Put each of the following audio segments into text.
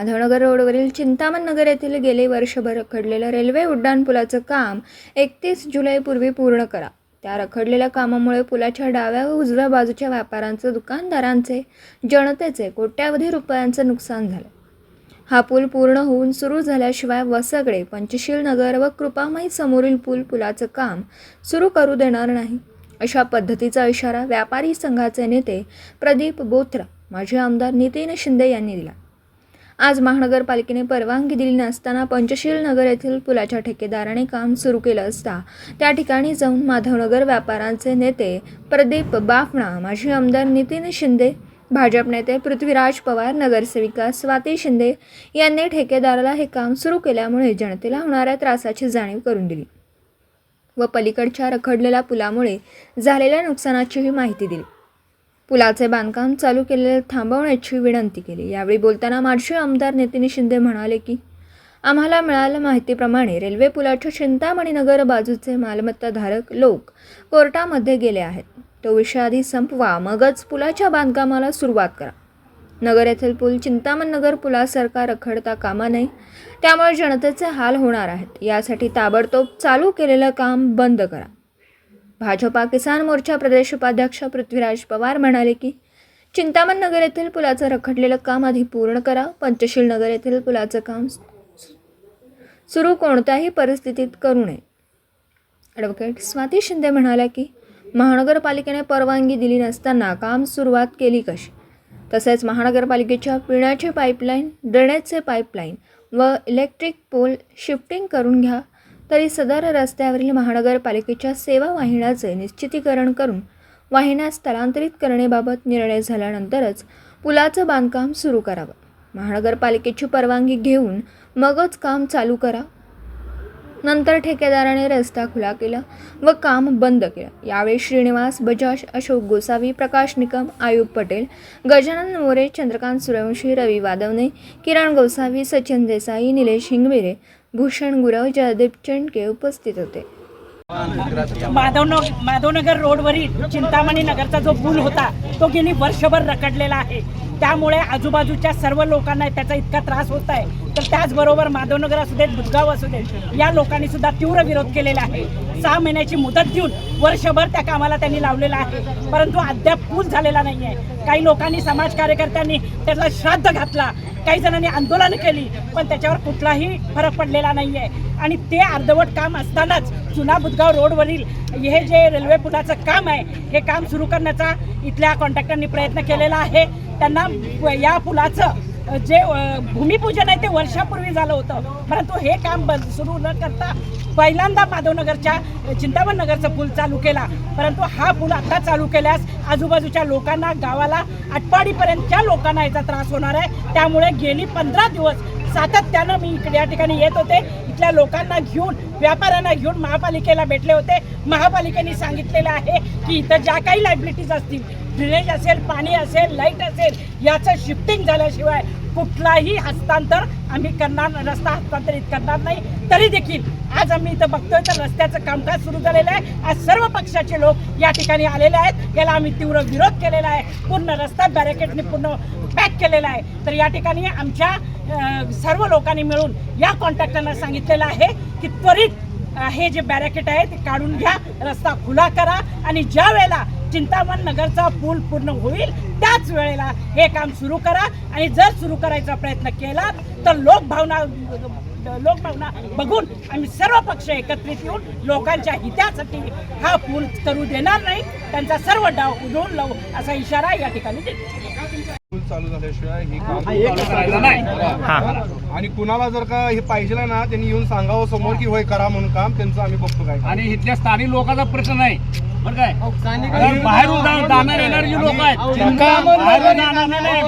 माधवनगर रोडवरील चिंतामण नगर येथील गेले वर्षभर रखडलेलं रेल्वे उड्डाणपुलाचं काम एकतीस जुलैपूर्वी पूर्ण करा. त्या रखडलेल्या कामामुळे पुलाच्या डाव्या व उजव्या बाजूच्या व्यापाऱ्यांचं दुकानदारांचे जनतेचे कोट्यावधी रुपयांचं नुकसान झालं. हा पूल पूर्ण होऊन सुरू झाल्याशिवाय वसगडे पंचशील नगर व कृपामाई समोरील पूल पुलाचं काम सुरू करू देणार नाही. अशा पद्धतीचा इशारा व्यापारी संघाचे नेते प्रदीप बोथरा माजी आमदार नितीन शिंदे यांनी दिला. आज महानगरपालिकेने परवानगी दिली नसताना पंचशील नगर येथील पुलाच्या ठेकेदाराने काम सुरू केलं असता त्या ठिकाणी जाऊन माधवनगर व्यापाऱ्यांचे नेते प्रदीप बाफणा माजी आमदार नितीन शिंदे भाजप नेते पृथ्वीराज पवार नगरसेविका स्वाती शिंदे यांनी ठेकेदाराला हे काम सुरू केल्यामुळे जनतेला होणाऱ्या त्रासाची जाणीव करून दिली व पलीकडच्या रखडलेल्या पुलामुळे झालेल्या नुकसानाचीही माहिती दिली. पुलाचे बांधकाम चालू केलेले थांबवण्याची विनंती केली. यावेळी बोलताना माजी आमदार नितीन शिंदे म्हणाले की आम्हाला मिळाल्या माहितीप्रमाणे रेल्वे पुलाच्या चिंतामणी नगर बाजूचे मालमत्ताधारक लोक कोर्टामध्ये गेले आहेत. तो विषय आधी संपवा मगच पुलाच्या बांधकामाला सुरुवात करा. नगर येथील पूल चिंतामण नगर पुलासारखा रखडता कामा नये त्यामुळे जनतेचे हाल होणार आहेत. यासाठी ताबडतोब चालू केलेलं काम बंद करा. भाजपा किसान मोर्चा प्रदेश उपाध्यक्ष पृथ्वीराज पवार म्हणाले की चिंतामण नगर येथील पुलाचं रखडलेलं काम आधी पूर्ण करा. पंचशील नगर येथील पुलाचं काम सुरू कोणत्याही परिस्थितीत करू नये. ॲडव्होकेट स्वाती शिंदे म्हणाल्या की महानगरपालिकेने परवानगी दिली नसताना काम सुरुवात केली कशी? तसेच महानगरपालिकेच्या पिण्याचे पाईपलाईन ड्रेनेजचे पाईपलाईन व इलेक्ट्रिक पोल शिफ्टिंग करून घ्या. तरी सदर रस्त्यावरील महानगरपालिकेच्या सेवा वाहिन्याचे निश्चितीकरण करून वाहिन्या स्थलांतरित करण्याबाबत निर्णय झाल्यानंतरच पुलाचं बांधकाम सुरू करावं. महानगरपालिकेची परवानगी घेऊन मगच काम चालू करा नंतर ठेकेदाराने रस्ता खुला केला व काम बंद केलं. यावेळी श्रीनिवास बजाज अशोक गोसावी प्रकाश निकम आयुब पटेल गजानन मोरे चंद्रकांत सूर्यवंशी रवी वादवणे किरण गोसावी सचिन देसाई निलेश हिंगमिरे भूषण गुरव जयदीप चेंडके उपस्थित होते. माधवनगर माधवनगर रोडवरील चिंतामणी नगरचा जो पूल होता तो गेली वर्षभर रखडलेला आहे. त्यामुळे आजूबाजूच्या सर्व लोकांना त्याचा इतका त्रास होत आहे. तर त्याचबरोबर माधवनगर असू देत बुधगाव असू देत या लोकांनी सुद्धा तीव्र विरोध केलेला आहे. सहा महिन्याची मुदत देऊन वर्षभर त्या कामाला त्यांनी लावलेला आहे. परंतु अद्याप पूल झालेला नाही आहे. काही लोकांनी समाज कार्यकर्त्यांनी त्याला श्राद्ध घातला. काही जणांनी आंदोलन केली पण त्याच्यावर कुठलाही फरक पडलेला नाही आहे. आणि ते अर्धवट काम असतानाच जुना बुधगाव रोडवरील हे जे रेल्वे पुलाचं काम आहे हे काम सुरू करण्याचा इथल्या कॉन्ट्रॅक्टरनी प्रयत्न केलेला आहे. त्यांना या पुलाचं जे भूमिपूजन आहे ते वर्षापूर्वी झालं होतं. परंतु हे काम बंद सुरू न करता पहिल्यांदा माधवनगरच्या चिंतामण नगरचा पूल चालू केला. परंतु हा पूल आता चालू केल्यास आजूबाजूच्या लोकांना गावाला आटपाडीपर्यंतच्या लोकांना याचा त्रास होणार आहे. त्यामुळे गेली पंधरा दिवस सातत्यानं मी इकडे या ठिकाणी येत होते. इथल्या लोकांना घेऊन व्यापाऱ्यांना घेऊन महापालिकेला भेटले होते. महापालिकेने सांगितलेलं आहे की इथं ज्या काही लायबिलिटीज असतील ड्रेनेज असेल पाणी असेल लाइट असेल याचं शिफ्टिंग झाल्याशिवाय कुठलाही हस्तांतर आम्ही करणार रस्ता हस्तांतरित करणार नाही. तरी देखील आज आम्ही इथं बघतोय तर रस्त्याचं कामकाज सुरू झालेलं आहे. आज सर्व पक्षाचे लोक या ठिकाणी आलेले आहेत. याला आम्ही तीव्र विरोध केलेला आहे. पूर्ण रस्ता बॅरिकेडने पूर्ण पॅक केलेला आहे. तर या ठिकाणी आमच्या सर्व लोकांनी मिळून या कॉन्ट्रॅक्टरना सांगितलेलं आहे की त्वरित हे जे बॅरिकेड आहे ते काढून घ्या. रस्ता खुला करा. आणि ज्या वेळेला चिंतामण नगरचा पूल पूर्ण होईल त्याच वेळेला हे काम सुरू करा. आणि जर सुरू करायचा प्रयत्न केला तर लोकभावना लोकभावना बघून आम्ही सर्व पक्ष एकत्रित येऊन लोकांच्या हितासाठी हा पूल करू देणार नाही. त्यांचा सर्व डाव उधळून लावू असा इशारा या ठिकाणी देतो. पूल चालू झाल्याशिवाय हे काम चालू करायचं नाही. आणि कुणाला जर का हे पाहिजे ना त्यांनी येऊन सांगावं समोर की होय करा म्हणून काम त्यांचं आम्ही बघतो काय. आणि इथल्या स्थानिक लोकांचा प्रश्न नाही. बरं काय? कारण बाहेरून जाणार येणारे जे लोक आहेत.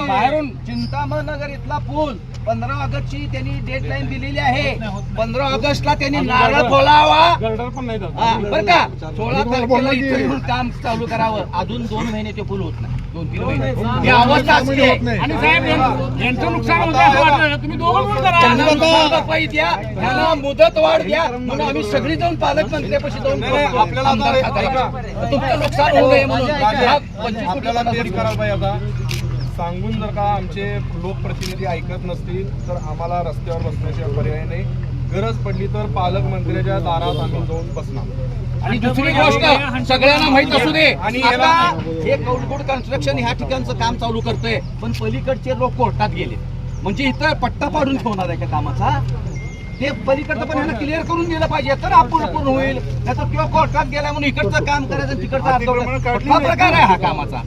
बाहेरून जाणार नाही बाहेरून चिंतामण नगर इथला पूल. पंधरा ऑगस्टची त्यांनी डेडलाईन दिलेली आहे. पंधरा ऑगस्टला त्यांनी नारळ फोडावा. गर्डर पण नाही जात. बरं का? सोळा तारखेला इथं येऊन काम चालू करावं. अजून दोन महिने ते पूल होत नाही. दोन तीन महिने. ही अवस्था असते. आणि साहेब यां- यांचं नुकसान होतं असं वाटलं. तुम्ही दोघं मिळून करा त्यांना नुकसान भरपाई द्या. त्यांना मुदत वाढ द्या. म्हणून आम्ही सगळी जाऊन पालकमंत्र्यापाशी जाऊन आपल्याला आमदार. खात्याला. तुमचं नुकसान होऊ नये म्हणून. ह्या पंचवीस कोटी आपल्याला तेच लोकांसाठी करायला पाहिजे आता. सांगून जर का आमचे लोकप्रतिनिधी ऐकत नसतील तर आम्हाला रस्त्यावर बसण्याचे पर्याय नाही. गरज पडली तर पालकमंत्र्याच्या दारात आम्ही जाऊन बसणार. आणि दुसरी गोष्ट सगळ्यांना माहीत असू दे आणि आता हे कौलगुड कन्स्ट्रक्शन ह्या ठिकाणचं काम चालू करतोय पण पलीकडचे लोक कोर्टात गेले. म्हणजे इथं पट्टा पाडून ठेवणार आहे का कामाचा? ते पलीकडचं पण ह्यांना क्लिअर करून दिलं पाहिजे तर अपूर्ण पूर्ण होईल. नाहीतर किंवा कोर्टात गेला म्हणून इकडचं काम करायचं तिकडचं नाही. प्रकार आहे हा कामाचा.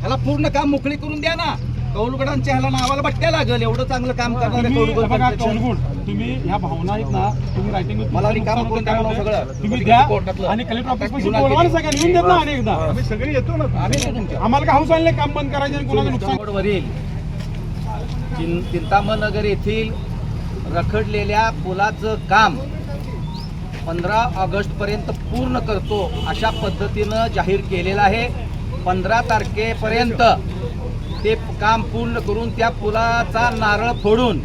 ह्याला पूर्ण काम मोकळी करून द्या ना. कौलगडांच्या ह्याला नावाला बट्ट्या लागेल. एवढं चांगलं काम करणार आहे तुम्ही कौलगड बघा construction. कौलगुड तुम्ही ह्या भावना आहेत ना तुम्ही रायटिंग मला रिकामं करून द्या म्हणून सगळं. तुम्ही द्या कोर्टातलं. आणि कलेक्टर ऑफिस देत ना अनेकदा आम्ही सगळे येतो ना. आम्ही आम्हाला का हाऊस आणले काम बंद करायचे आणि कोणाचं नुकसान? रोडवरील चिं चिंतामणनगर येथील रखडलेल्या पुलाचं काम पंधरा ऑगस्ट पर्यंत पूर्ण करतो अशा पद्धतीनं जाहीर केलेलं आहे. पंधरा तारखेपर्यंत ते काम पूर्ण करून त्या पुलाचा नारळ फोडून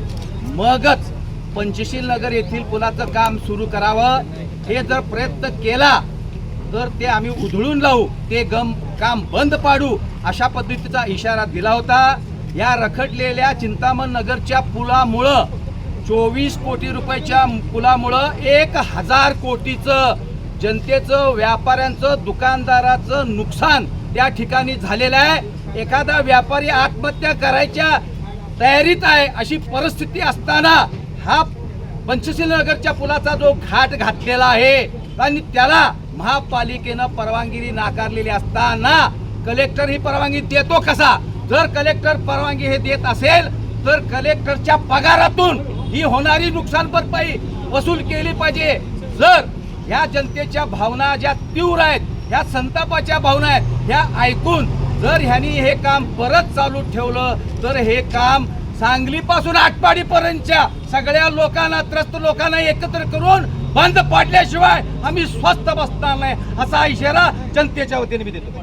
मगच पंचशील नगर येथील पुलाचं काम सुरू करावं. हे जर प्रयत्न केला तर ते आम्ही उधळून लावू ते गम काम बंद पाडू अशा पद्धतीचा इशारा दिला होता. या रखडलेल्या चिंतामण नगरच्या पुलामुळं चोवीस कोटी रुपयाच्या पुलामुळं एक हजार कोटीचं जनतेचं व्यापाऱ्यांचं दुकानदाराचं नुकसान त्या ठिकाणी झालेला आहे. एखादा व्यापारी आत्महत्या करायच्या तयारीत आहे अशी परिस्थिती असताना हा पंचशील नगरच्या पुलाचा जो घाट घातलेला आहे आणि त्याला महापालिकेनं परवानगी नाकारलेली असताना कलेक्टर ही परवानगी देतो कसा? जर कलेक्टर परवानगी हे देत असेल तर कलेक्टरच्या पगारातून ही होणारी नुकसान भरपाई वसूल केली पाहिजे. जर या जनतेच्या भावना ज्या तीव्र आहेत ह्या संतापाच्या भावना आहेत. ह्या ऐकून जर ह्यांनी हे काम परत चालू ठेवलं तर हे काम सांगलीपासून आटपाडीपर्यंतच्या सगळ्या लोकांना त्रस्त लोकांना एकत्र करून बंद पाडल्याशिवाय आम्ही स्वस्थ बसणार नाही असा इशारा जनतेच्या वतीने मी देतो.